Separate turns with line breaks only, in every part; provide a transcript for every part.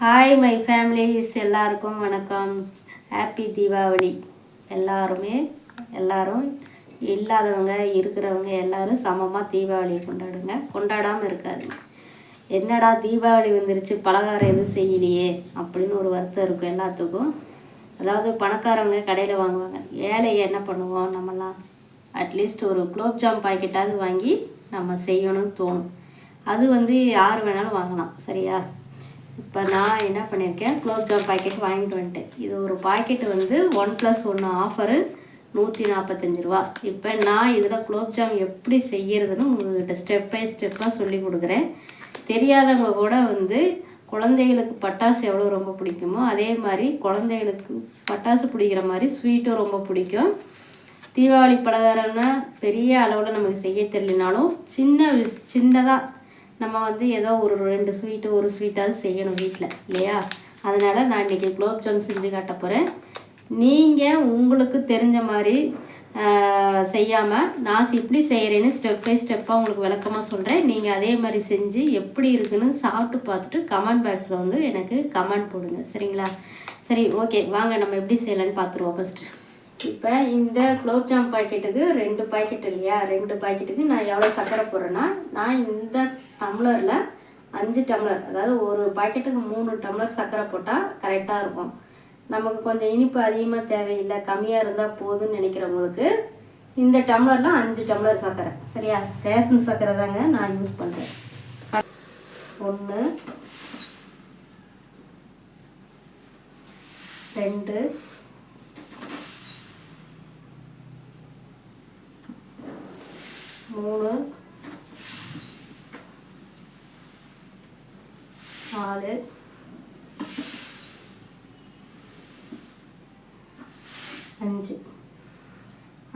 Hi my families எல்லாருக்கும் வணக்கம். Happy Deepavali எல்லாருமே எல்லாரும் இல்லாதவங்க இருக்கிறவங்க எல்லாரும் சமமாக தீபாவளியை கொண்டாடுங்க. கொண்டாடாமல் இருக்காதுங்க. என்னடா தீபாவளி வந்துருச்சு பலகாரம் எதுவும் செய்யலையே அப்படின்னு ஒரு வருத்தம் இருக்கும் எல்லாத்துக்கும். அதாவது பணக்காரவங்க கடையில் வாங்குவாங்க. ஏழையை என்ன பண்ணுவோம் நம்மலாம்? அட்லீஸ்ட் ஒரு குலோப்ஜாம் பாக்கெட்டாவது வாங்கி நம்ம செய்யணும்னு தோணும். அது வந்து யார் வேணாலும் வாங்கலாம் சரியா? இப்போ நான் என்ன பண்ணியிருக்கேன் குலோப்ஜாம் பாக்கெட் வாங்கிட்டு வந்துட்டேன். இது ஒரு பாக்கெட் வந்து ஒன் ப்ளஸ் ஒன்று ஆஃபரு நூற்றி நாற்பத்தஞ்சு ரூபா. இப்போ நான் இதில் குலோப்ஜாம் எப்படி செய்கிறதுன்னு உங்கள்கிட்ட ஸ்டெப் பை ஸ்டெப்பாக சொல்லி கொடுக்குறேன். தெரியாதவங்க கூட வந்து குழந்தைகளுக்கு பட்டாசு எவ்வளோ ரொம்ப பிடிக்குமோ அதே மாதிரி குழந்தைகளுக்கு பட்டாசு பிடிக்கிற மாதிரி ஸ்வீட்டும் ரொம்ப பிடிக்கும். தீபாவளி பலகாரம்னா பெரிய அளவில் நமக்கு செய்ய தெரியலனாலும் சின்ன சின்னதாக நம்ம வந்து ஏதோ ஒரு ரெண்டு ஸ்வீட்டு ஒரு ஸ்வீட்டாவது செய்யணும் வீட்டில் இல்லையா? அதனால் நான் இன்றைக்கி குலோப்ஜாம் செஞ்சு காட்ட போகிறேன் நீங்கள் உங்களுக்கு தெரிஞ்ச மாதிரி செய்யாமல் நான் இப்படி செய்கிறேன்னு ஸ்டெப் பை ஸ்டெப்பாக உங்களுக்கு விளக்கமாக சொல்கிறேன் நீங்கள் அதே மாதிரி செஞ்சு எப்படி இருக்குன்னு சாப்பிட்டு பார்த்துட்டு கமெண்ட் பாக்ஸில் வந்து எனக்கு கமெண்ட் போடுங்க. சரிங்களா? சரி ஓகே வாங்க நம்ம எப்படி செய்யலான்னு பார்த்துருவோம் ஃபஸ்ட்டு இப்போ இந்த குலோப்ஜாம் பாக்கெட்டுக்கு ரெண்டு பாக்கெட் இல்லையா? ரெண்டு பாக்கெட்டுக்கு நான் எவ்வளோ சர்க்கரை போடுறேன்னா நான் இந்த டம்ளரில் அஞ்சு டம்ளர் அதாவது ஒரு பாக்கெட்டுக்கு மூணு டம்ளர் சர்க்கரை போட்டால் கரெக்டாக இருக்கும். நமக்கு கொஞ்சம் இனிப்பு அதிகமாக தேவையில்லை கம்மியாக இருந்தால் போதும்னு நினைக்கிறவங்களுக்கு இந்த டம்ளரில் அஞ்சு டம்ளர் சர்க்கரை. சரியா? ரேஷன் சர்க்கரை தாங்க நான் யூஸ் பண்ணுறேன் ஒன்று ரெண்டு மூணு. நாலு. அஞ்சு.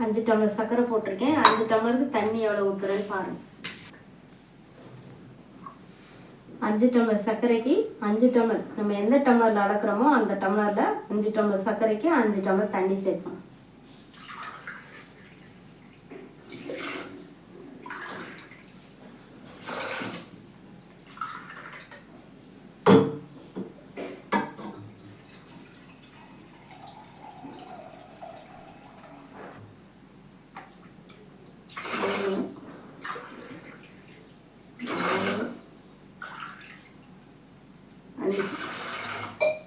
அஞ்சு டம்ளர் சர்க்கரை போட்டிருக்கேன். அஞ்சு டம்ளருக்கு தண்ணி எவ்வளோ ஊற்றுறேன்னு பாருங்கள் அஞ்சு டம்ளர் சர்க்கரைக்கு அஞ்சு டம்ளர். நம்ம எந்த டம்ளரில் அளக்குறோமோ அந்த டம்ளரில் அஞ்சு டம்ளர் சர்க்கரைக்கு அஞ்சு டம்ளர் தண்ணி சேர்க்கணும்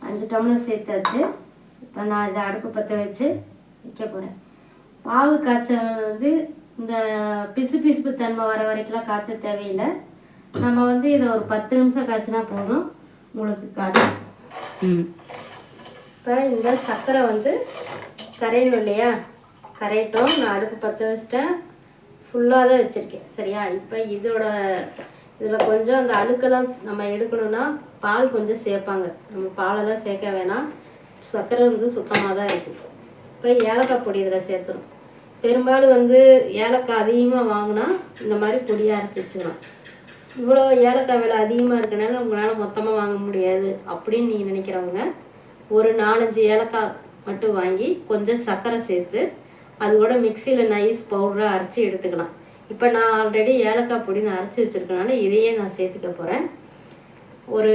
அஞ்சு அஞ்சு டம்ளர் சேர்த்தாச்சு. இப்போ நான் இதை அடுப்பு பற்ற வச்சு வைக்க போகிறேன் பாவு காய்ச்சல் வந்து இந்த பிசு பிசுப்பு தன்மை வர வரைக்கும்லாம் காய்ச்ச தேவையில்லை. நம்ம வந்து இதை ஒரு பத்து நிமிஷம் காய்ச்சினா போதும். உங்களுக்கு காட்டும் இப்போ இந்த சர்க்கரை வந்து கரையணும் இல்லையா? கரையட்டும். நான் அடுப்பு பற்ற வச்சிட்டேன். ஃபுல்லாக தான் வச்சுருக்கேன். சரியா? இப்போ இதோட இதில் கொஞ்சம் அந்த அழுக்கெல்லாம் நம்ம எடுக்கணும்னா பால் கொஞ்சம் சேர்ப்பாங்க. நம்ம பாலெல்லாம் சேர்க்க வேணாம். சர்க்கரை வந்து சுத்தமாக தான் இருக்குது இப்போ ஏலக்காய் பொடி இதில் சேர்த்துடும் பெரும்பாலும் வந்து ஏலக்காய் அதிகமாக வாங்கினா இந்த மாதிரி பொடியாக அரைச்சி வச்சுக்கலாம். இவ்வளோ ஏலக்காய் விலை அதிகமாக இருக்கனால உங்களால் மொத்தமாக வாங்க முடியாது அப்படின்னு நீங்கள் நினைக்கிறவங்க ஒரு நாலஞ்சு ஏலக்காய் மட்டும் வாங்கி கொஞ்சம் சர்க்கரை சேர்த்து அது கூட மிக்சியில் நைஸ் பவுடராக அரைச்சி எடுத்துக்கலாம். இப்போ நான் ஆல்ரெடி ஏலக்காய் பொடி நான் அரைச்சி வச்சுருக்கனால இதையே நான் சேர்த்துக்க போகிறேன் ஒரு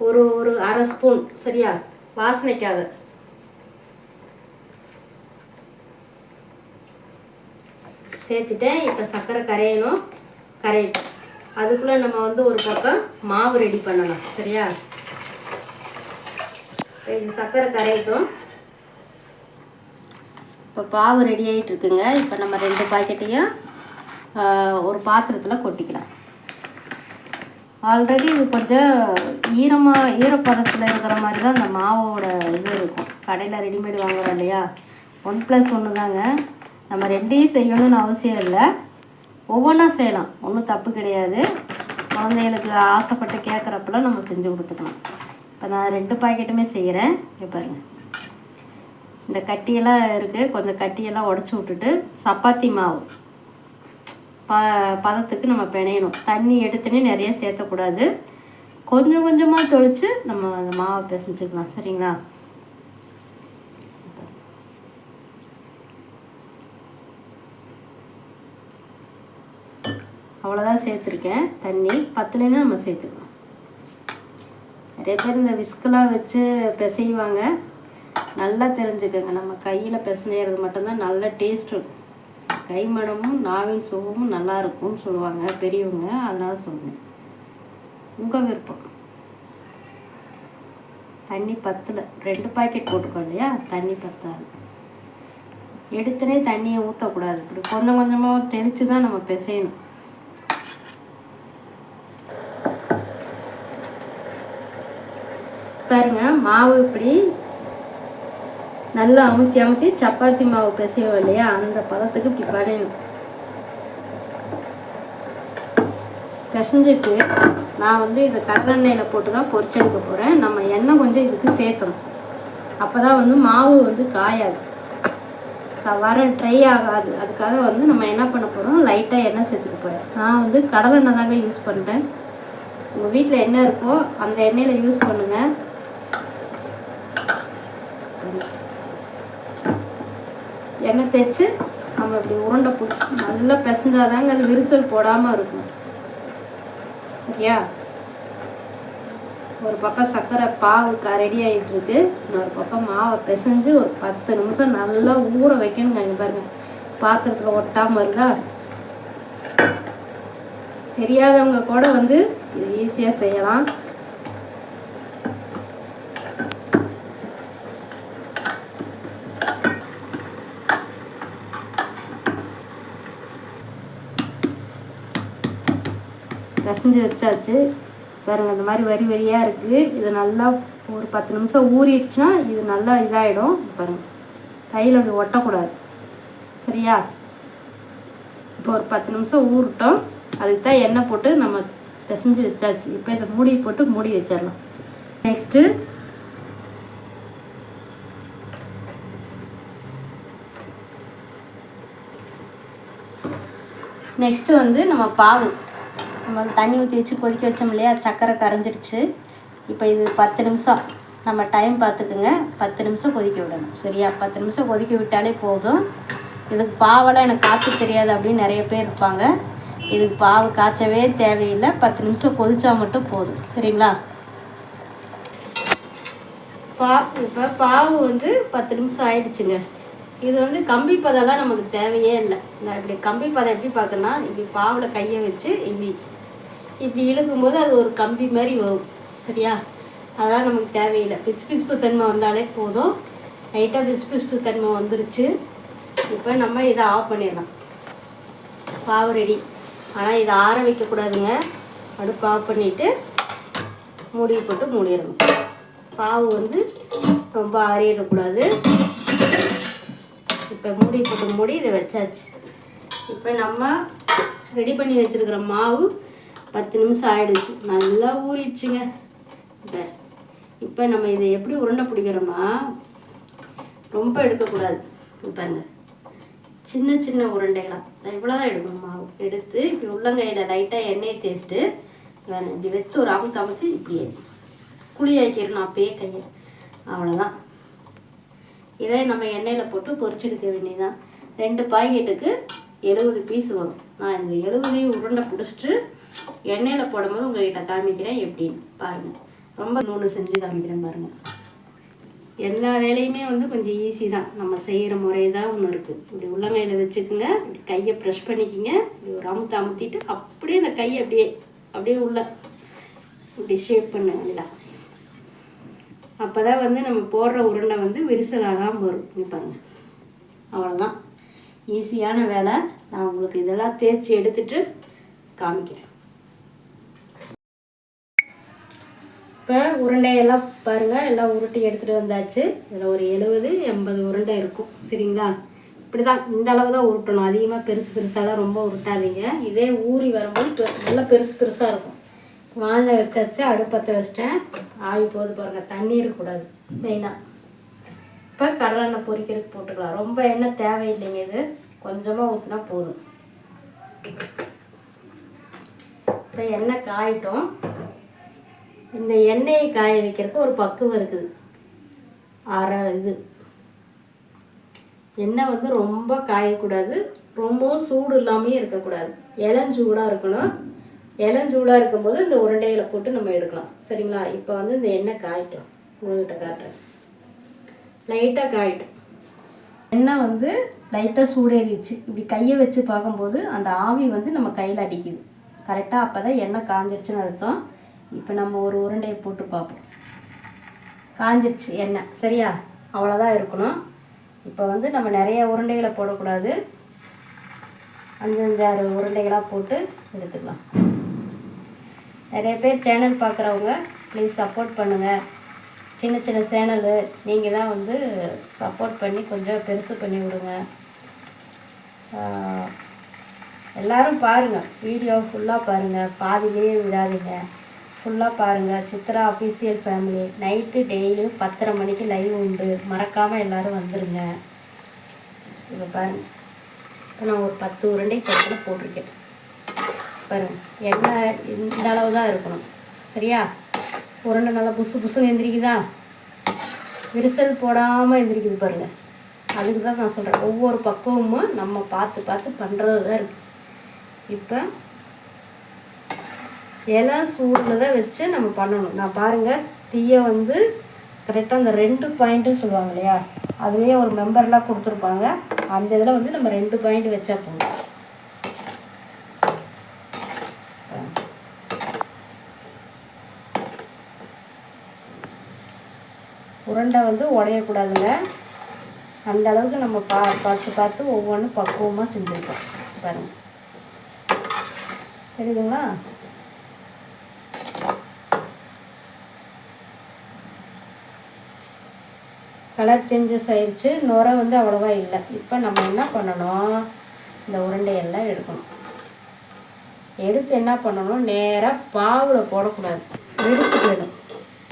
ஒரு ஒரு அரை ஸ்பூன் சரியா? வாசனைக்காக. சேர்த்துட்டேன். இப்போ சர்க்கரை கரையணும். கரை அதுக்குள்ளே நம்ம வந்து ஒரு பக்கம் மாவு ரெடி பண்ணலாம் சரியா? இது சர்க்கரை கரையட்டும். இப்போ பாவு ரெடி ஆகிட்டு இருக்குங்க இப்போ நம்ம ரெண்டு பாக்கெட்டையும் ஒரு பாத்திரத்தில் கொட்டிக்கலாம். ஆல்ரெடி இது கொஞ்சம் ஈரமாக ஈரப்பதத்தில் இருக்கிற மாதிரி தான் அந்த மாவோட இது இருக்கும். கடையில் ரெடிமேட் வாங்குறோம் இல்லையா? ஒன் ப்ளஸ் ஒன்று தாங்க. நம்ம ரெண்டையும் செய்யணும்னு அவசியம் இல்லை. ஒவ்வொன்றா செய்யலாம். ஒன்றும் தப்பு கிடையாது. குழந்தைகளுக்கு ஆசைப்பட்டு கேட்குறப்பெல்லாம் நம்ம செஞ்சு கொடுத்துக்கலாம். இப்போ நான் ரெண்டு பாக்கெட்டுமே செய்கிறேன் இப்போ பாருங்கள் இந்த கட்டியெல்லாம் இருக்குது கொஞ்சம் கட்டியெல்லாம் உடச்சி விட்டுட்டு சப்பாத்தி மாவு. ப பதத்துக்கு நம்ம பிணையணும். தண்ணி எடுத்துனே நிறைய சேர்த்தக்கூடாது கொஞ்சம் கொஞ்சமாக தொளித்து நம்ம அந்த மாவை பிசைஞ்சுக்கலாம். சரிங்களா? அவ்வளோதான் சேர்த்துருக்கேன். தண்ணி பத்துலேன்னா நம்ம சேர்த்துக்கலாம். நிறைய பேர் இந்த விஸ்கெலாம் வச்சு பிசைவாங்க. நல்லா தெரிஞ்சுக்கோங்க. நம்ம கையில் பிசைறது மட்டும்தான் நல்ல டேஸ்ட் இருக்கும் கைமணமும் நாவின் சுகமும் நல்லா இருக்கும்னு சொல்லுவாங்க பெரியவங்க. அதனால் சொல்லுவேன் உங்கள் விருப்பம். தண்ணி பத்தில். ரெண்டு பாக்கெட் போட்டுக்கோ இல்லையா? தண்ணி பத்தாது. எடுத்துனே தண்ணியை ஊற்றக்கூடாது இப்படி கொஞ்சம் கொஞ்சமாக தெளித்து தான் நம்ம பிசையணும். பாருங்க மாவு இப்படி நல்லா அமுத்தி அமுத்தி சப்பாத்தி மாவு பிசைவோம் இல்லையா? அந்த பதத்துக்கு இப்படி படையணும் பிசைஞ்சிட்டு நான் வந்து இதை கடலெண்ணெயில் போட்டு தான் பொரிச்செடுக்க போகிறேன் நம்ம எண்ணெய் கொஞ்சம் இதுக்கு சேர்த்தணும் அப்போ தான் வந்து மாவு வந்து காயாது. வர ட்ரை ஆகாது. அதுக்காக வந்து நம்ம என்ன பண்ண போகிறோம் லைட்டாக எண்ணெய் சேர்த்துக்க போகிறேன் நான் வந்து கடலெண்ணெய் தாங்க யூஸ் பண்ணுறேன் உங்கள் வீட்டில் எண்ணெய் இருக்கோ அந்த எண்ணெயில் யூஸ் பண்ணுங்கள் எண்ணெய் தேய்ச்சி நம்ம இப்படி உருண்டை பிடிச்சி நல்லா பிசைஞ்சாதாங்க அது விரிசல் போடாமல் இருக்கும். சரியா? ஒரு பக்கம் சர்க்கரை பாவு ரெடி ஆகிட்டு இருக்கு இன்னொரு பக்கம் மாவை பிசைஞ்சு ஒரு பத்து நிமிஷம் நல்லா ஊற வைக்கணுங்க இங்க பாருங்க. பாத்திரத்தில் ஒட்டாமல் இருந்தா தெரியாதவங்க கூட வந்து இது ஈஸியாக செய்யலாம். பிசைஞ்சு வச்சாச்சு. பாருங்க இந்த மாதிரி வரி வரியாக இருக்குது இது நல்லா ஒரு பத்து நிமிஷம் ஊறிடுச்சுன்னா இது நல்லா இதாகிடும் பாருங்கள் கையில் அப்படி ஒட்டக்கூடாது. சரியா? இப்போ ஒரு பத்து நிமிஷம் ஊறட்டும். அதுக்கு தான் எண்ணெய் போட்டு நம்ம பிசைஞ்சு வச்சாச்சு. இப்போ இதை மூடி போட்டு மூடி வச்சிடலாம். நெக்ஸ்ட்டு நெக்ஸ்ட்டு வந்து நம்ம பாவு நம்ம தண்ணி ஊற்றி வச்சு கொதிக்க வச்சோம் இல்லையா? சக்கரை கரைஞ்சிடுச்சு. இப்போ இது பத்து நிமிஷம். நம்ம டைம் பார்த்துக்குங்க. பத்து நிமிஷம் கொதிக்க விடணும். சரியா? பத்து நிமிஷம் கொதிக்க விட்டாலே போதும். இதுக்கு பாவெல்லாம் எனக்கு காய்ச்ச தெரியாது அப்படின்னு நிறைய பேர் இருப்பாங்க. இதுக்கு பாவு காய்ச்சவே தேவையில்லை. பத்து நிமிஷம் கொதிச்சா மட்டும் போதும். சரிங்களா? பா இப்போ பாவு வந்து பத்து நிமிஷம் ஆயிடுச்சுங்க. இது வந்து கம்பி பதம்லாம் நமக்கு தேவையே இல்லை. நான் இப்படி கம்பி பதம் எப்படி பார்க்கணும்னா இப்படி பாவில் கையை வச்சு இப்படி இப்படி இழுக்கும்போது அது ஒரு கம்பி மாதிரி வரும் சரியா? அதெல்லாம் நமக்கு தேவையில்லை. பிசு பிசுப்பு தன்மை வந்தாலே போதும். லைட்டாக பிசு பிசுப்பு தன்மை வந்துருச்சு. இப்போ நம்ம இதை ஆஃப் பண்ணிடலாம். பாவு ரெடி. ஆனால் இதை ஆற வைக்கக்கூடாதுங்க. அடுப்பு ஆஃப் பண்ணிவிட்டு மூடி போட்டு மூடிடணும். பாவு வந்து ரொம்ப ஆறிடக்கூடாது. இப்போ மூடி போட்டு மூடி இதை வச்சாச்சு. இப்போ நம்ம ரெடி பண்ணி வச்சுருக்கிற மாவு பத்து நிமிஷம் ஆயிடுச்சு. நல்லா ஊறிடுச்சுங்க. இப்போ இப்போ நம்ம இதை எப்படி உருண்டை பிடிக்கிறோம்னா ரொம்ப எடுக்கக்கூடாது. இங்க பாருங்க. சின்ன சின்ன உருண்டைகளாக நான் இவ்வளோ தான் எடுக்கணும். மாவு எடுத்து இப்படி உள்ளங்கையில் லைட்டாக எண்ணெயை தேய்ச்சிட்டு வேணும் இப்படி வச்சு ஒரு அமுத்து அமுத்து இப்படியே. குழியாக்கிடணும் அப்பயே கையை. அவ்வளோதான் இதை நம்ம எண்ணெயில் போட்டு பொறிச்செடுக்க வேண்டியதுதான். ரெண்டு பாக்கெட்டுக்கு எழுபது பீஸ் வரும். நான் இந்த எழுபதையும் உருண்டை பிடிச்சிட்டு எண்ணெயில் போடும்போது உங்கள்கிட்ட காமிக்கிறேன் எப்படின்னு பாருங்கள் ரொம்ப நூல் செஞ்சு காமிக்கிறேன் பாருங்கள் எல்லா வேலையுமே வந்து கொஞ்சம் ஈஸி தான். நம்ம செய்கிற முறை தான் ஒன்று இருக்குது இப்படி உள்ளங்கையில் வச்சுக்கோங்க. இப்படி கையை ப்ரெஷ் பண்ணிக்கிங்க. இப்படி ஒரு அமுத்து அமுத்திட்டு அப்படியே இந்த கையை அப்படியே அப்படியே உள்ள இப்படி ஷேப் பண்ண வேண்டியதான் அப்போ தான் வந்து நம்ம போடுற உருண்டை வந்து விரிசலாகாமல் வரும். இங்க அவ்வளோதான் ஈஸியான வேலை. நான் உங்களுக்கு இதெல்லாம் தேய்ச்சி எடுத்துட்டு காமிக்கிறேன். இப்போ உருண்டையெல்லாம் பாருங்கள் எல்லாம் உருட்டி எடுத்துகிட்டு வந்தாச்சு. இதில் ஒரு எழுபது எண்பது உருண்டை இருக்கும். சரிங்களா? இப்படி தான் இந்த அளவு தான் உருட்டணும். அதிகமாக பெருசு பெருசாலாம் ரொம்ப உருட்டாதீங்க. இதே ஊறி வரும்போது நல்லா பெருசு பெருசாக இருக்கும். வானில் வச்சாச்சு அடுப்பத்தை வச்சிட்டேன். ஆவி போகுது பாருங்கள் தண்ணி இருக்கக்கூடாது மெயினாக இப்போ கடலெண்ணெய் பொரிக்கிறதுக்கு போட்டுக்கலாம். ரொம்ப எண்ணெய் தேவையில்லைங்க இது. கொஞ்சமாக ஊற்றினா போதும். இப்போ எண்ணெய் காயிட்டும். இந்த எண்ணெயை காய வைக்கிறதுக்கு ஒரு பக்குவம் இருக்குது. அரை இது. எண்ணெய் வந்து ரொம்ப காயக்கூடாது. ரொம்பவும் சூடு இல்லாமையும் இருக்கக்கூடாது. இளஞ்சூடாக இருக்கணும். இளஞ்சூடாக இருக்கும்போது இந்த உருண்டையில் போட்டு நம்ம எடுக்கலாம். சரிங்களா? இப்போ வந்து இந்த எண்ணெய் காயிட்டோம். உங்கள்கிட்ட காட்டுறேன். லைட்டாக காயிட்டும். எண்ணெய் வந்து லைட்டாக சூடேறிடுச்சு. இப்படி கையை வச்சு பார்க்கும்போது அந்த ஆவி வந்து நம்ம கையில் அடிக்குது. கரெக்டாக அப்போ தான் எண்ணெய் காஞ்சிடுச்சுன்னு அர்த்தம். இப்போ நம்ம ஒரு உருண்டையை போட்டு பார்ப்போம். காஞ்சிருச்சு எண்ணெய். சரியா? அவ்வளோதான் இருக்கணும். இப்போ வந்து நம்ம நிறைய உருண்டைகளை போடக்கூடாது. அஞ்சஞ்சாறு உருண்டைகளாக போட்டு எடுத்துக்கலாம். நிறைய பேர் சேனல் பார்க்குறவங்க ப்ளீஸ் சப்போர்ட் பண்ணுங்கள் சின்ன சின்ன சேனலு நீங்கள் தான் வந்து சப்போர்ட் பண்ணி கொஞ்சம் பெருசு பண்ணி விடுங்க. எல்லோரும் எல்லாரும் பாருங்கள் வீடியோ ஃபுல்லாக பாருங்கள் பாதியிலேயே விடாதீங்க ஃபுல்லாக பாருங்கள் சித்ரா அஃபீஷியல் ஃபேமிலி நைட்டு டெய்லியும் பத்தரை மணிக்கு லைவ் உண்டு. மறக்காமல் எல்லோரும் வந்துடுங்க இப்போ பாருங்க. இப்போ நான் ஒரு பத்து உருண்டை பக்கத்தில் போட்டிருக்கேன். பாருங்க. எண்ணெய் இந்த அளவு தான் இருக்கணும். சரியா? உருண்டை நல்லா புசு புசுன்னு எந்திரிக்குதா விரிசல் போடாமல் எந்திரிக்குது பாருங்கள் அதுக்கு தான் நான் சொல்கிறேன் ஒவ்வொரு பக்குவமும் நம்ம பார்த்து பார்த்து பண்ணுறது தான் இருக்குது இப்போ இலை சூடில் தான் வச்சு நம்ம பண்ணணும். நான் பாருங்கள் தீயை வந்து கரெக்டாக அந்த ரெண்டு பாயிண்ட்டுன்னு சொல்லுவாங்க இல்லையா? அதுலேயே ஒரு மெம்பர்லாம் கொடுத்துருப்பாங்க. அந்த இதில் வந்து நம்ம ரெண்டு பாயிண்ட் வச்சா போதும். உருண்டை வந்து உடையக்கூடாதுங்க. அந்த அளவுக்கு நம்ம பா பார்த்து பார்த்து ஒவ்வொன்றும் பக்குவமாக செஞ்சுருக்கோம். பாருங்கள் தெரியுதுங்களா? கலர் சேஞ்சஸ் ஆயிடுச்சு நுரை வந்து அவ்வளோவா இல்லை. இப்போ நம்ம என்ன பண்ணணும்? இந்த உருண்டையெல்லாம் எடுக்கணும். எடுத்து என்ன பண்ணணும்? நேராக பாவில் போடக்கூடாது. வெடிச்சு போயிடும்.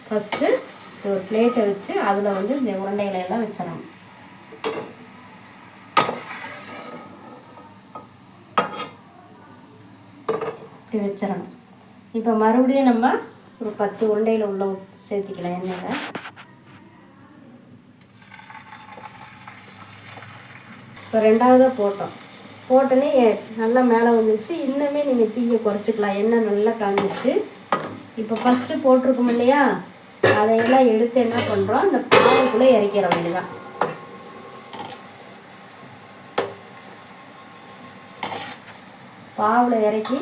ஃபஸ்ட்டு ஒரு பிளேட்டை வச்சு அதில் வந்து இந்த உருண்டைகளை எல்லாம் வச்சிடணும். இப்படி வச்சிடணும். இப்போ மறுபடியும் நம்ம ஒரு பத்து உருண்டையில் உள்ள சேர்த்திக்கலாம் எண்ணெயில். இப்போ ரெண்டாவதாக போட்டோம். போட்டோன்னே நல்லா மேலே வந்துச்சு இன்னுமே நீங்கள் தீயை குறைச்சிக்கலாம். எண்ணெய் நல்லா காஞ்சிச்சு இப்போ ஃபஸ்ட்டு போட்டிருக்கோம் இல்லையா? அதையெல்லாம் எடுத்து என்ன பண்ணுறோம் அந்த பாவுக்குள்ளே இறக்கிற வேண்டியதான் பாவில் இறக்கி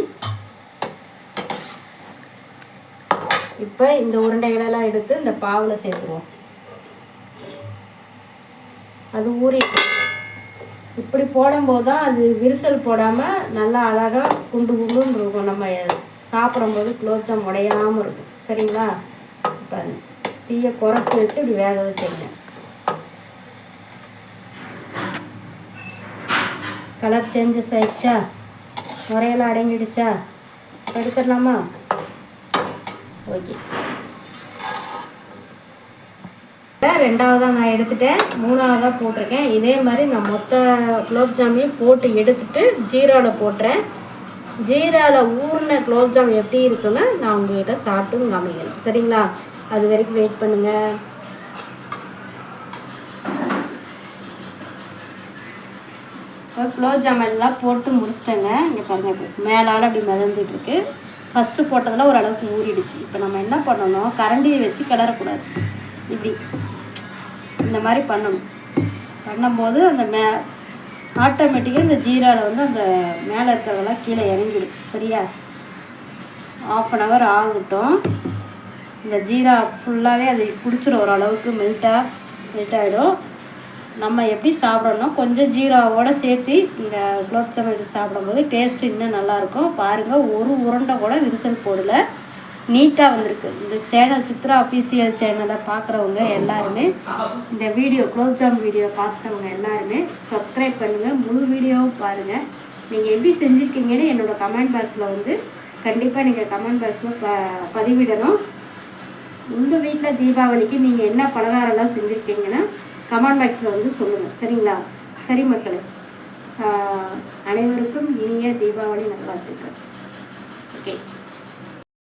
இப்போ இந்த உருண்டைகளெல்லாம் எடுத்து இந்த பாவில் சேர்த்துருவோம். அது ஊறிட்டு இப்படி போடும்போது தான் அது விரிசல் போடாமல் நல்லா அழகாக குண்டு குண்டுன்னு இருக்கும். நம்ம சாப்பிடும்போது குலோப்ஜாம் உடையாமல் இருக்கும். சரிங்களா? பாருங்க தீயை குறைச்சி வச்சு இப்படி வேக வச்சுங்க கலர் சேஞ்சஸ் ஆயிடுச்சா? முறையெல்லாம் அடங்கிடுச்சா? எடுத்துடலாமா? ஓகே ரெண்டாவதாக நான் எடுத்துட்டேன். மூணாவதாக போட்டிருக்கேன். இதே மாதிரி நான் மொத்த குலோப்ஜாமையும் போட்டு எடுத்துட்டு ஜீராவில் போட்டுறேன். ஜீராவில் ஊறின குலோப்ஜாம் எப்படி இருக்குன்னு நான் உங்ககிட்ட சாப்பிட்டு காமிக்கிறேன். சரிங்களா? அது வரைக்கும் வெயிட் பண்ணுங்கள் இப்போ குலோப்ஜாம் எல்லாம் போட்டு முடிச்சிட்டேங்க. இங்கே பாருங்கள் இப்போ அப்படி மிதந்துட்டுருக்கு. ஃபஸ்ட்டு போட்டதெல்லாம் ஓரளவுக்கு ஊறிடுச்சு. இப்போ நம்ம என்ன பண்ணணும்? கரண்டியை வச்சு கிளறக்கூடாது. இப்படி. இந்த மாதிரி பண்ணணும். பண்ணும்போது அந்த மே ஆட்டோமேட்டிக்காக இந்த ஜீராவில் வந்து அந்த மேலே இருக்கிறதெல்லாம் கீழே இறங்கிடும். சரியா? ஆஃப் அன் ஹவர் ஆகட்டும். இந்த ஜீரா ஃபுல்லாகவே அது குடிச்சிடும் ஓரளவுக்கு மெல்ட்டாக மெல்ட் ஆகிடும் நம்ம எப்படி சாப்பிடணும் கொஞ்சம் ஜீராவோட சேர்த்து இந்த குலோப் ஜாமுன் எடுத்து சாப்பிடும்போது டேஸ்ட் இன்னும் நல்லாயிருக்கும் பாருங்கள் ஒரு உருண்டை கூட விரிசல் போடல. நீட்டாக வந்திருக்கு. இந்த சேனல் சித்ரா அஃபீஷியல் சேனலை பார்க்குறவங்க எல்லாருமே இந்த வீடியோ குலோப்ஜாம் வீடியோ பார்த்தவங்க எல்லாருமே சப்ஸ்கிரைப் பண்ணுங்கள் முழு வீடியோவும் பாருங்கள் நீங்கள் எப்படி செஞ்சுருக்கீங்கன்னு என்னோடய கமெண்ட் பாக்ஸில் வந்து கண்டிப்பாக நீங்கள் கமெண்ட் பாக்ஸில் ப பதிவிடணும். உங்கள் வீட்டில் தீபாவளிக்கு நீங்கள் என்ன பலகாரம்லாம் செஞ்சுருக்கீங்கன்னா கமெண்ட் பாக்ஸில் வந்து சொல்லுங்கள் சரிங்களா? சரி மக்களே. அனைவருக்கும் இனிய தீபாவளி நல்வாழ்த்துக்கள். ஓகே.